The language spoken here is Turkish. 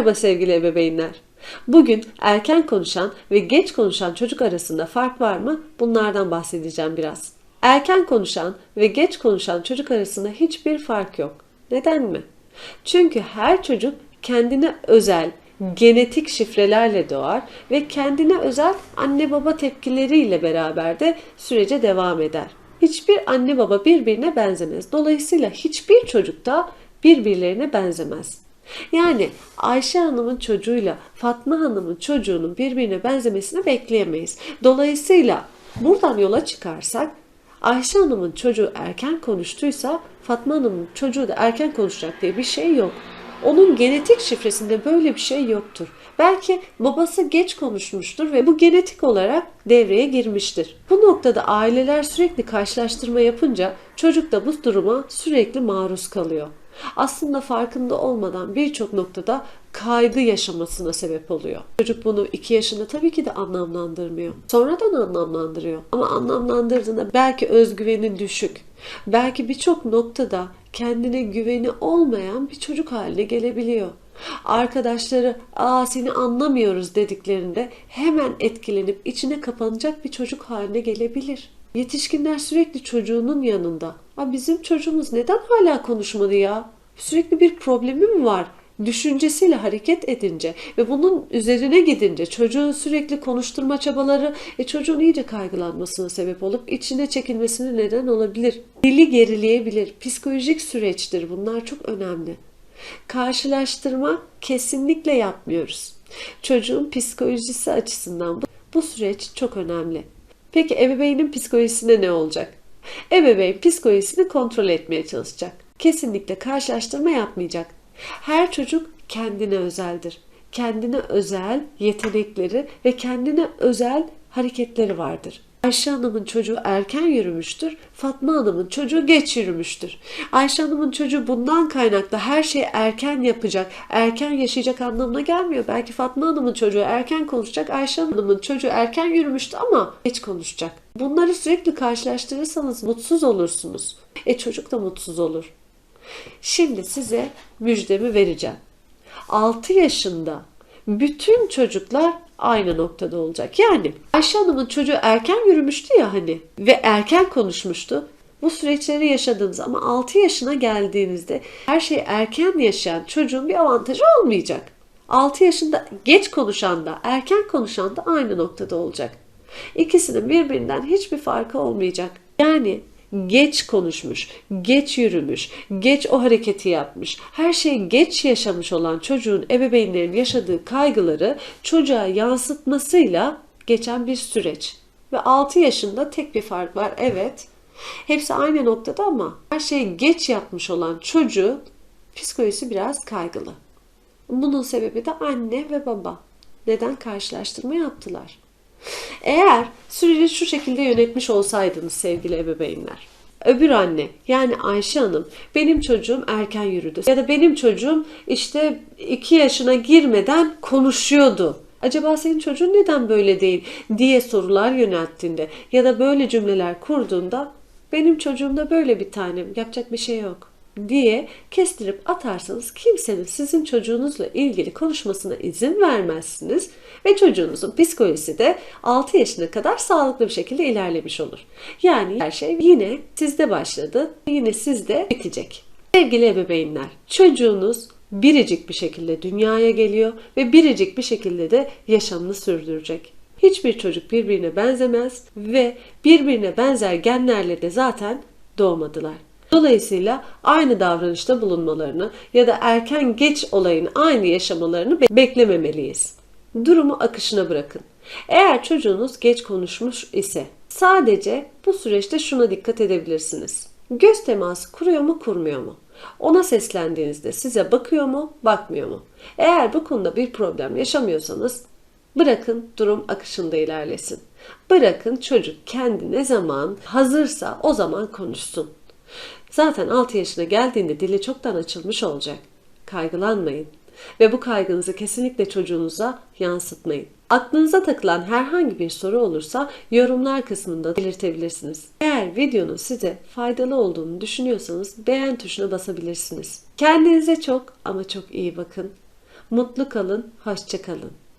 Merhaba sevgili ebeveynler. Bugün erken konuşan ve geç konuşan çocuk arasında fark var mı? Bunlardan bahsedeceğim biraz. Erken konuşan ve geç konuşan çocuk arasında hiçbir fark yok. Neden mi? Çünkü her çocuk kendine özel genetik şifrelerle doğar ve kendine özel anne baba tepkileriyle beraber de sürece devam eder. Hiçbir anne baba birbirine benzemez. Dolayısıyla hiçbir çocuk da birbirlerine benzemez. Yani Ayşe Hanım'ın çocuğuyla Fatma Hanım'ın çocuğunun birbirine benzemesini bekleyemeyiz. Dolayısıyla buradan yola çıkarsak Ayşe Hanım'ın çocuğu erken konuştuysa Fatma Hanım'ın çocuğu da erken konuşacak diye bir şey yok. Onun genetik şifresinde böyle bir şey yoktur. Belki babası geç konuşmuştur ve bu genetik olarak devreye girmiştir. Bu noktada aileler sürekli karşılaştırma yapınca çocuk da bu duruma sürekli maruz kalıyor. Aslında farkında olmadan birçok noktada kaygı yaşamasına sebep oluyor. Çocuk bunu 2 yaşında tabii ki de anlamlandırmıyor. Sonradan anlamlandırıyor. Ama anlamlandırdığında belki özgüveni düşük. Belki birçok noktada kendine güveni olmayan bir çocuk haline gelebiliyor. Arkadaşları aa seni anlamıyoruz dediklerinde hemen etkilenip içine kapanacak bir çocuk haline gelebilir. Yetişkinler sürekli çocuğunun yanında. Aa, bizim çocuğumuz neden hala konuşmadı ya? Sürekli bir problemi mi var? düşüncesiyle hareket edince ve bunun üzerine gidince çocuğu sürekli konuşturma çabaları e, çocuğun iyice kaygılanmasına sebep olup içine çekilmesine neden olabilir. Dili gerileyebilir. Psikolojik süreçtir. Bunlar çok önemli. Karşılaştırma kesinlikle yapmıyoruz. Çocuğun psikolojisi açısından bu, bu süreç çok önemli. Peki ebeveynin psikolojisine ne olacak? Ebeveyn psikolojisini kontrol etmeye çalışacak. Kesinlikle karşılaştırma yapmayacak. Her çocuk kendine özeldir. Kendine özel yetenekleri ve kendine özel hareketleri vardır. Ayşe Hanım'ın çocuğu erken yürümüştür, Fatma Hanım'ın çocuğu geç yürümüştür. Ayşe Hanım'ın çocuğu bundan kaynaklı her şeyi erken yapacak, erken yaşayacak anlamına gelmiyor. Belki Fatma Hanım'ın çocuğu erken konuşacak, Ayşe Hanım'ın çocuğu erken yürümüştü ama geç konuşacak. Bunları sürekli karşılaştırırsanız mutsuz olursunuz. E çocuk da mutsuz olur. Şimdi size müjdemi vereceğim. 6 yaşında bütün çocuklar aynı noktada olacak. Yani Ayşe Hanım'ın çocuğu erken yürümüştü ya hani ve erken konuşmuştu. Bu süreçleri yaşadığınız ama 6 yaşına geldiğinizde her şeyi erken yaşayan çocuğun bir avantajı olmayacak. 6 yaşında geç konuşan da erken konuşan da aynı noktada olacak. İkisinin birbirinden hiçbir farkı olmayacak. Yani geç konuşmuş, geç yürümüş, geç o hareketi yapmış, her şeyi geç yaşamış olan çocuğun ebeveynlerin yaşadığı kaygıları çocuğa yansıtmasıyla geçen bir süreç. Ve 6 yaşında tek bir fark var evet. Hepsi aynı noktada ama her şeyi geç yapmış olan çocuğun psikolojisi biraz kaygılı. Bunun sebebi de anne ve baba. Neden karşılaştırma yaptılar? Eğer süreci şu şekilde yönetmiş olsaydınız sevgili ebeveynler. Öbür anne yani Ayşe Hanım benim çocuğum erken yürüdü ya da benim çocuğum işte 2 yaşına girmeden konuşuyordu. Acaba senin çocuğun neden böyle değil diye sorular yönelttiğinde ya da böyle cümleler kurduğunda benim çocuğumda böyle bir tanem yapacak bir şey yok diye kestirip atarsanız kimsenin sizin çocuğunuzla ilgili konuşmasına izin vermezsiniz ve çocuğunuzun psikolojisi de 6 yaşına kadar sağlıklı bir şekilde ilerlemiş olur. Yani her şey yine sizde başladı, yine sizde bitecek. Sevgili ebeveynler, çocuğunuz biricik bir şekilde dünyaya geliyor ve biricik bir şekilde de yaşamını sürdürecek. Hiçbir çocuk birbirine benzemez ve birbirine benzer genlerle de zaten doğmadılar. Dolayısıyla aynı davranışta bulunmalarını ya da erken geç olayını aynı yaşamalarını beklememeliyiz. Durumu akışına bırakın. Eğer çocuğunuz geç konuşmuş ise sadece bu süreçte şuna dikkat edebilirsiniz. Göz teması kuruyor mu kurmuyor mu? Ona seslendiğinizde size bakıyor mu bakmıyor mu? Eğer bu konuda bir problem yaşamıyorsanız bırakın durum akışında ilerlesin. Bırakın çocuk kendi ne zaman hazırsa o zaman konuşsun. Zaten 6 yaşına geldiğinde dili çoktan açılmış olacak. Kaygılanmayın ve bu kaygınızı kesinlikle çocuğunuza yansıtmayın. Aklınıza takılan herhangi bir soru olursa yorumlar kısmında belirtebilirsiniz. Eğer videonun size faydalı olduğunu düşünüyorsanız beğen tuşuna basabilirsiniz. Kendinize çok ama çok iyi bakın. Mutlu kalın, hoşça kalın.